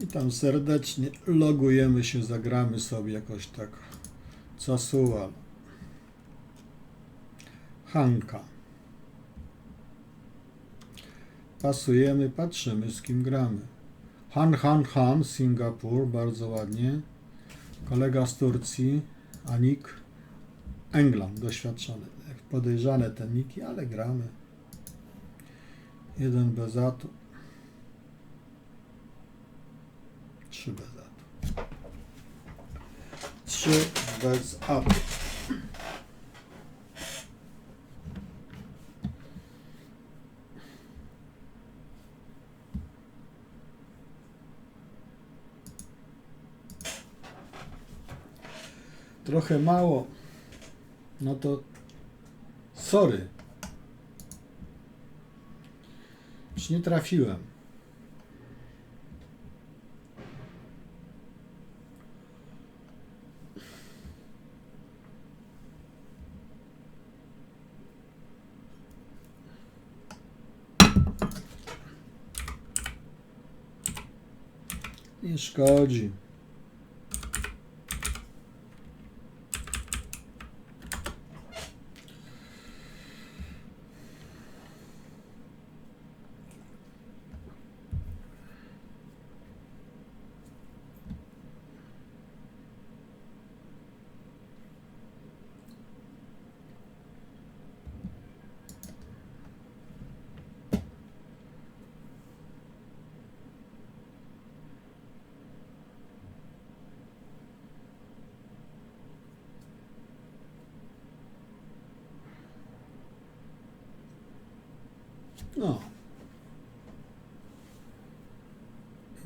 Witam serdecznie. Logujemy się, zagramy sobie jakoś tak. Casual. Hanka. Pasujemy, patrzymy z kim gramy. Han Han Han, Singapur, bardzo ładnie. Kolega z Turcji, Anik. England, doświadczony. Podejrzane te niki, ale gramy. Jeden bez atu. Trzy bez atu. Trzy bez atu. Trochę mało. No to sorry. Już nie trafiłem. Nie No.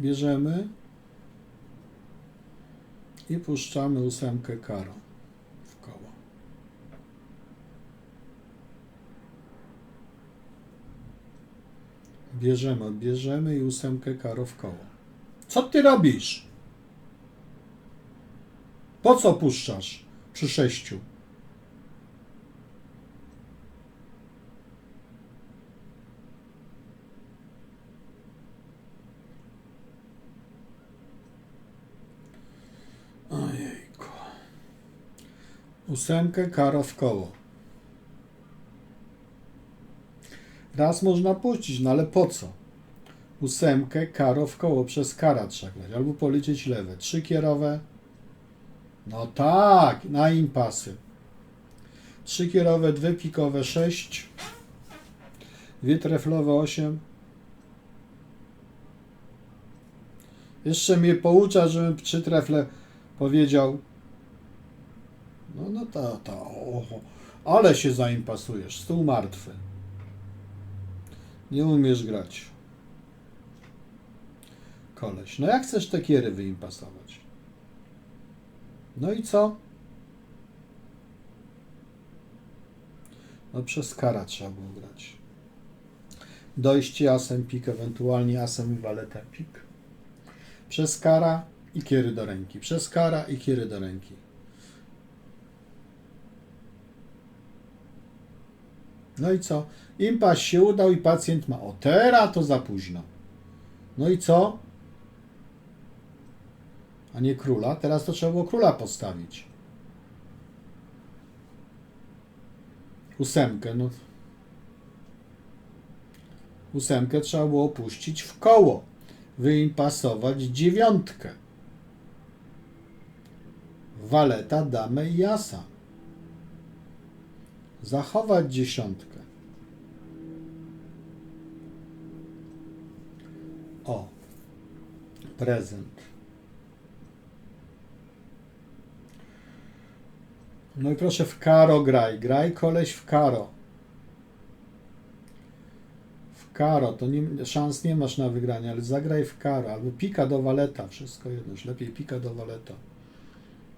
Bierzemy i puszczamy ósemkę karo w koło. Bierzemy, bierzemy i ósemkę karo w koło. Co ty robisz? Po co puszczasz przy sześciu? Ósemkę karo w koło. Raz można puścić, no ale po co? Ósemkę karo w koło przez kara trzeba grać. Albo policzyć lewe. Trzy kierowe. No tak, na impasy. Trzy kierowe, dwie pikowe, sześć. Dwie treflowe, osiem. Jeszcze mnie poucza, żebym trzy trefle powiedział. No, no to, to, oho. ale się zaimpasujesz. Stół martwy. Nie umiesz grać. Koleś. No jak chcesz te kiery wyimpasować? No i co? No przez kara trzeba było grać. Dojście asem pik, ewentualnie asem i waletem pik. Przez kara i kiery do ręki. Przez kara i kiery do ręki. No i co? Impas się udał i pacjent ma. O, teraz to za późno. No i co? A nie króla? Teraz to trzeba było króla postawić. Ósemkę, no. Ósemkę trzeba było puścić w koło. Wyimpasować dziewiątkę. Waleta, damę i asa. Zachować dziesiątkę. O. Prezent. No i proszę w karo graj. Graj koleś w karo. W karo. To nie, szans nie masz na wygranie, ale zagraj w karo. Albo pika do waleta. Wszystko jedno. Lepiej pika do waleta.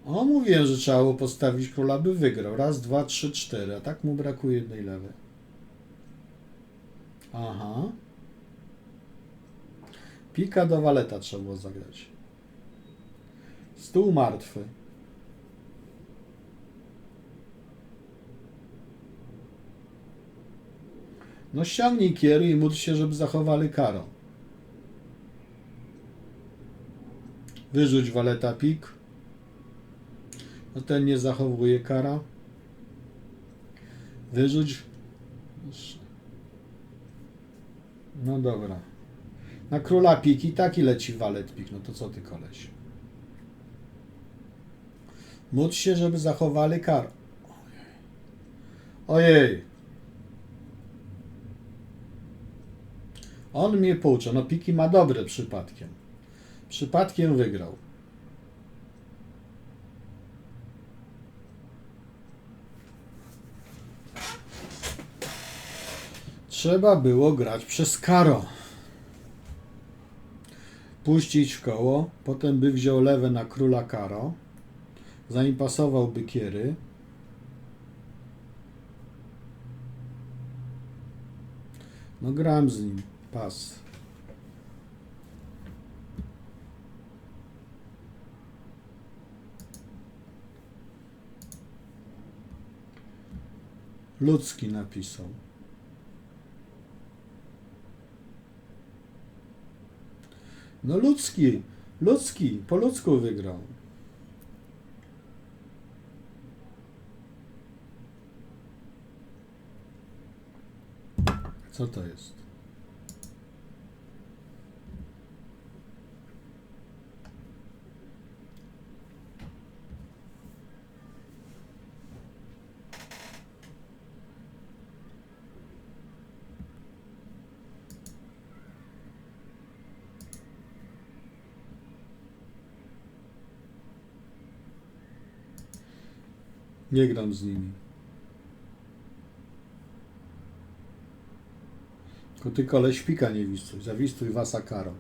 O, mówiłem, że trzeba było postawić króla, by wygrał. Raz, dwa, trzy, cztery. A tak mu brakuje jednej lewej. Aha. Pika do waleta trzeba było zagrać. Stół martwy. No ściągnij kiery i módl się, żeby zachowali karę. Wyrzuć waleta pik. No ten nie zachowuje kara. Wyrzuć. No dobra. Na króla pik i taki leci walet pik. No to co ty koleś? Módl się, żeby zachowali karę. Ojej. On mnie poucza. No piki ma dobre przypadkiem. Przypadkiem wygrał. Trzeba było grać przez karo. Puścić w koło, potem by wziął lewe na króla karo, zanim pasowałby. No gram z nim, pas. Ludzki napisał. No ludzki, ludzki, po ludzku wygrał. Co to jest? Nie gram z nimi. Tylko ty kole śpika nie wistuj. Zawistuj wasa karą.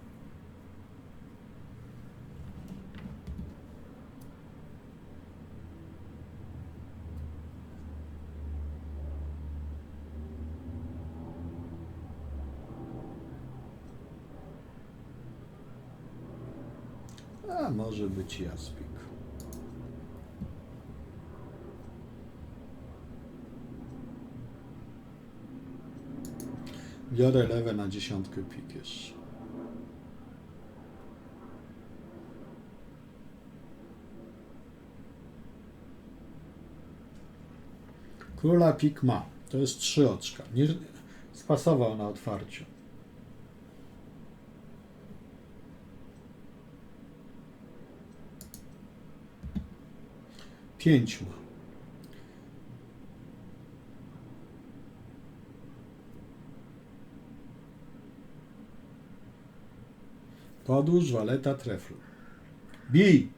A może być jaspik. Biorę lewe na dziesiątkę pik. Króla pik ma. To jest trzy oczka. Nie spasował na otwarciu. Pięć ma. Podłóż waleta treflu. Bij!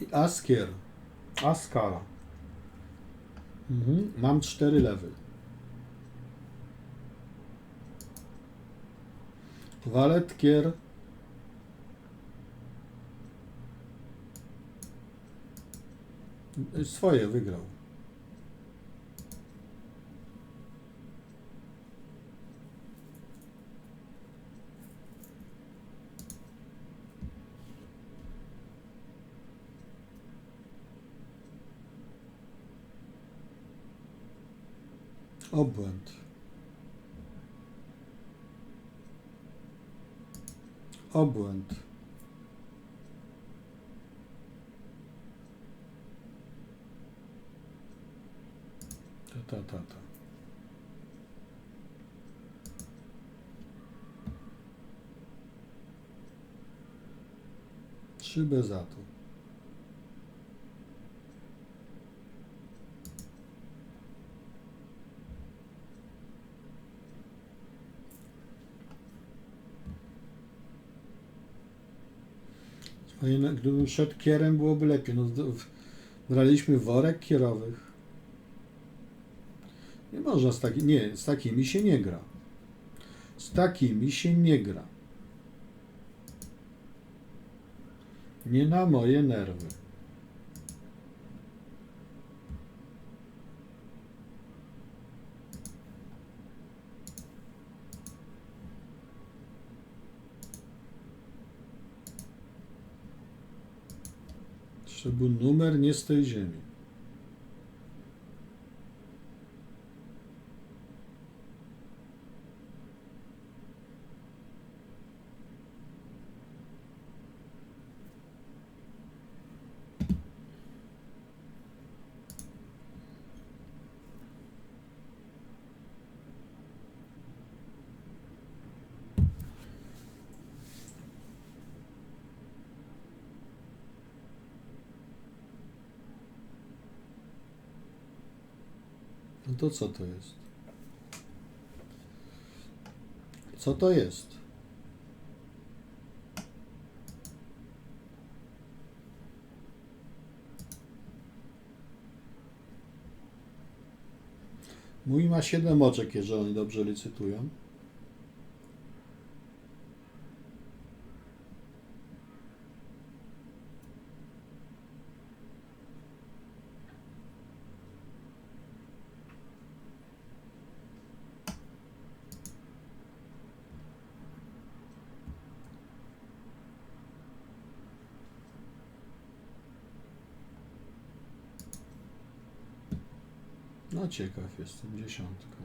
I Askier. Askara. Mhm. Mam cztery lewy. Walet, kier. Swoje wygrał. Obłęd. Obłęd. Ta, ta, ta, ta. Trzy bez Fajne, Gdybym szedł kierem, byłoby lepiej. No, braliśmy worek kierowych. Nie można z takimi, nie, z takimi się nie gra. Z takimi się nie gra. Nie na moje nerwy. To był numer nie z tej No to co to jest? Co to jest? Mój ma 7 oczek, jeżeli oni dobrze licytują. No ciekaw jestem, dziesiątka.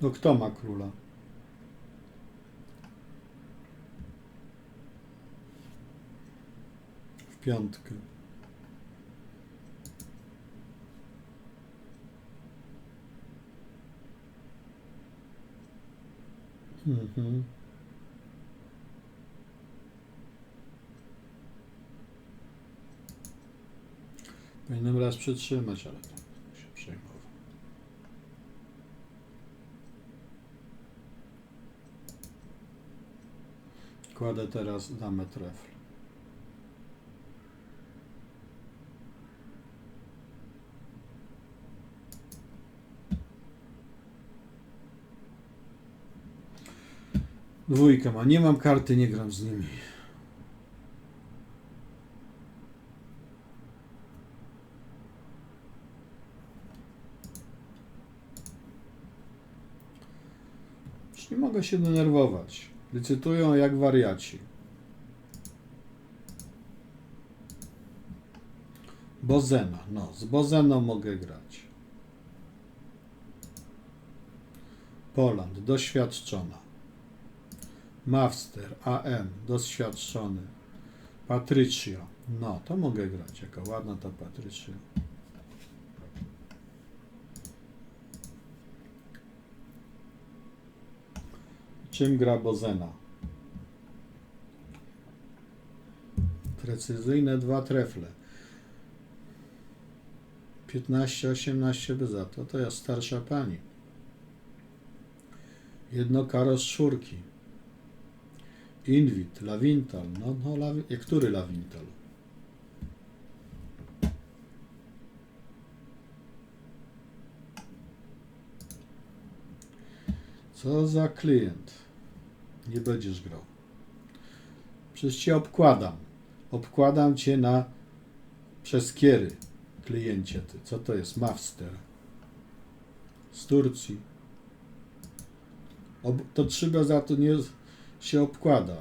No kto ma króla? W piątkę. Mhm. Powinienem raz przytrzymać, ale to się przejmował. Kładę teraz damę trefl. Dwójkę ma. Nie mam karty, nie gram z nimi. Nie mogę się denerwować. Licytują jak wariaci. Bozena. No, z Bozeną mogę grać. Poland, doświadczona. Mawster, AM, doświadczony. Patrycja. No, to mogę grać. Jaka ładna ta Patrycja. Czym gra Bozena? Precyzyjne dwa trefle. 15-18 by za to. To ja starsza pani. Jedno karo z czwórki. Invit, Lawintal. No, no, lawi... który Lawintal? Co za klient? Nie będziesz grał. Przecież cię obkładam. Obkładam cię na przez kiery, kliencie ty. Co to jest? Mavster. Z Turcji. Ob, to trzeba za to nie się obkłada.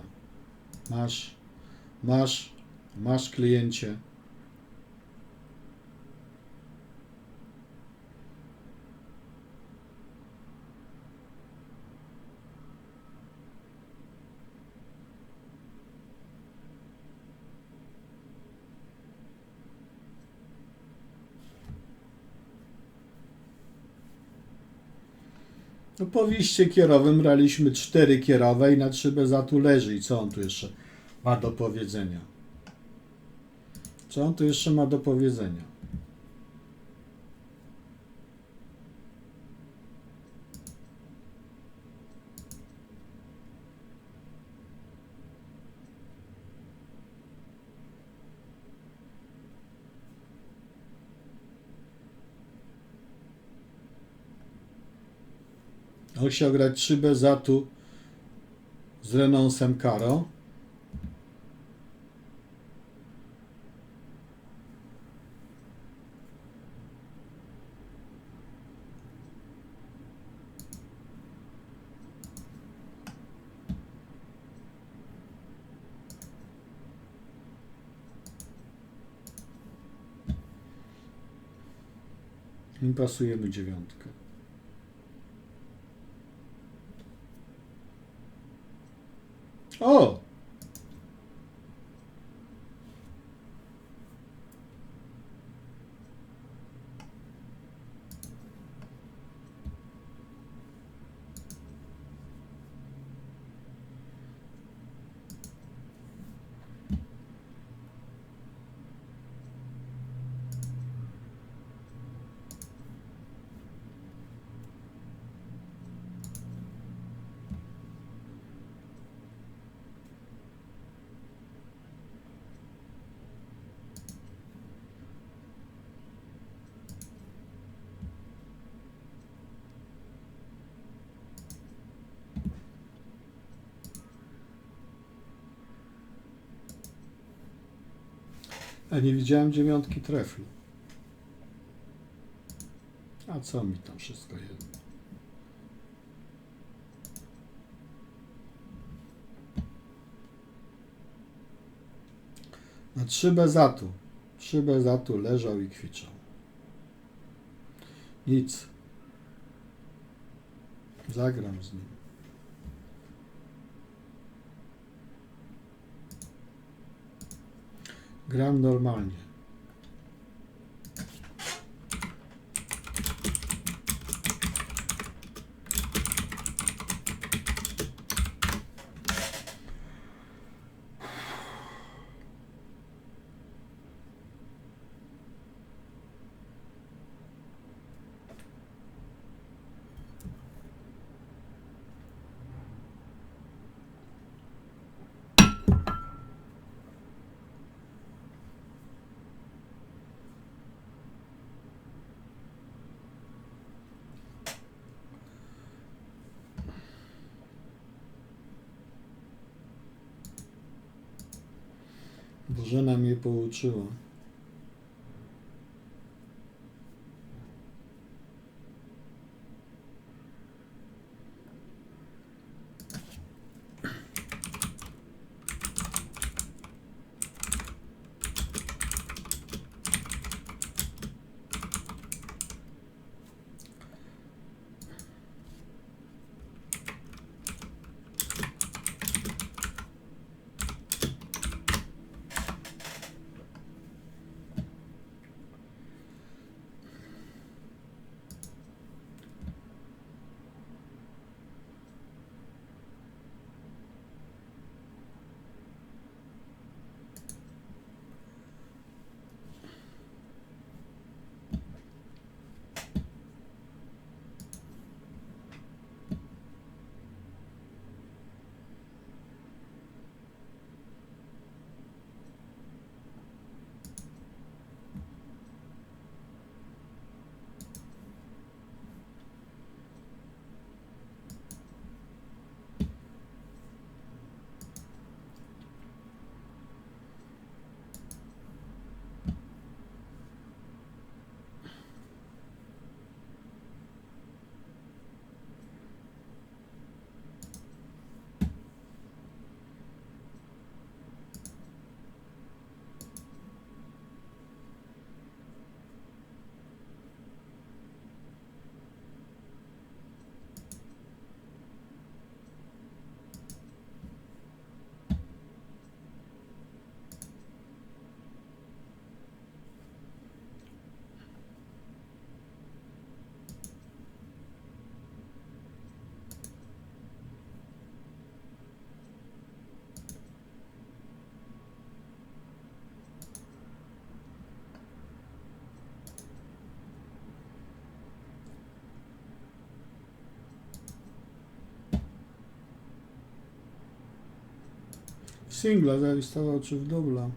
Masz, masz, masz kliencie. No po wiście kierowym braliśmy cztery kierowe i na trzy bez tu leży. I co on tu jeszcze ma do powiedzenia? Co on tu jeszcze ma do powiedzenia? On chciał grać 3 bez zatu z renonsem Karo. Pasujemy dziewiątkę. O! A nie widziałem dziewiątki treflu. A co mi tam wszystko jedno? Na trzy bezatu. Trzy bezatu leżał i kwiczał. Nic. Zagram z nim. Gram normalnie. Bożena mnie pouczyła. singla zarejestrował czy w dubla.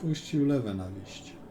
puścił lewe na liście.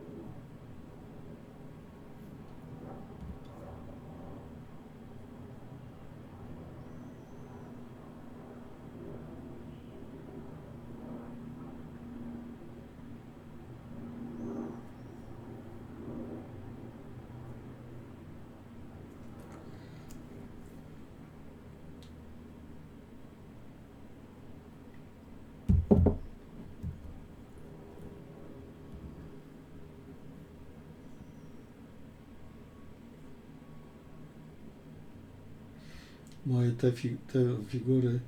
Moje te, fi, te figury.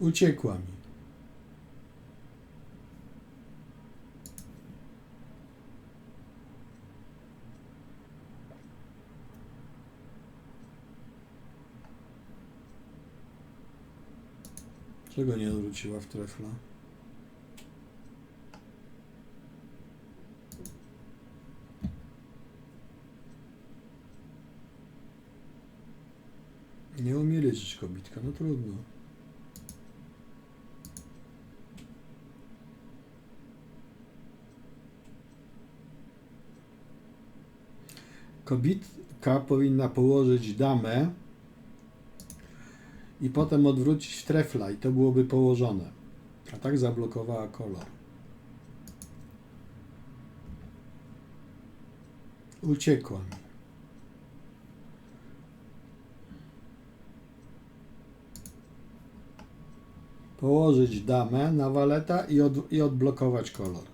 Uciekła mi. Czego nie odwróciła w trefla? Nie umie liczyć kobitka, no trudno. Kobitka powinna położyć damę i potem odwrócić trefla i to byłoby położone. A tak zablokowała kolor. Uciekła mi. Położyć damę na waleta i, od, i odblokować kolor.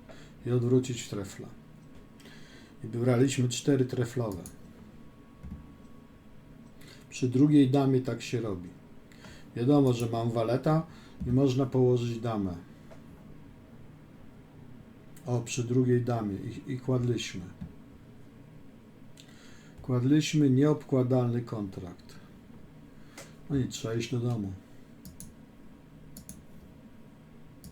I odwrócić trefla. I wybraliśmy cztery treflowe. Przy drugiej damie tak się robi. Wiadomo, że mam waleta i można położyć damę. O, przy drugiej damie i, i kładliśmy. Kładliśmy nieobkładalny kontrakt. No i trzeba iść do domu.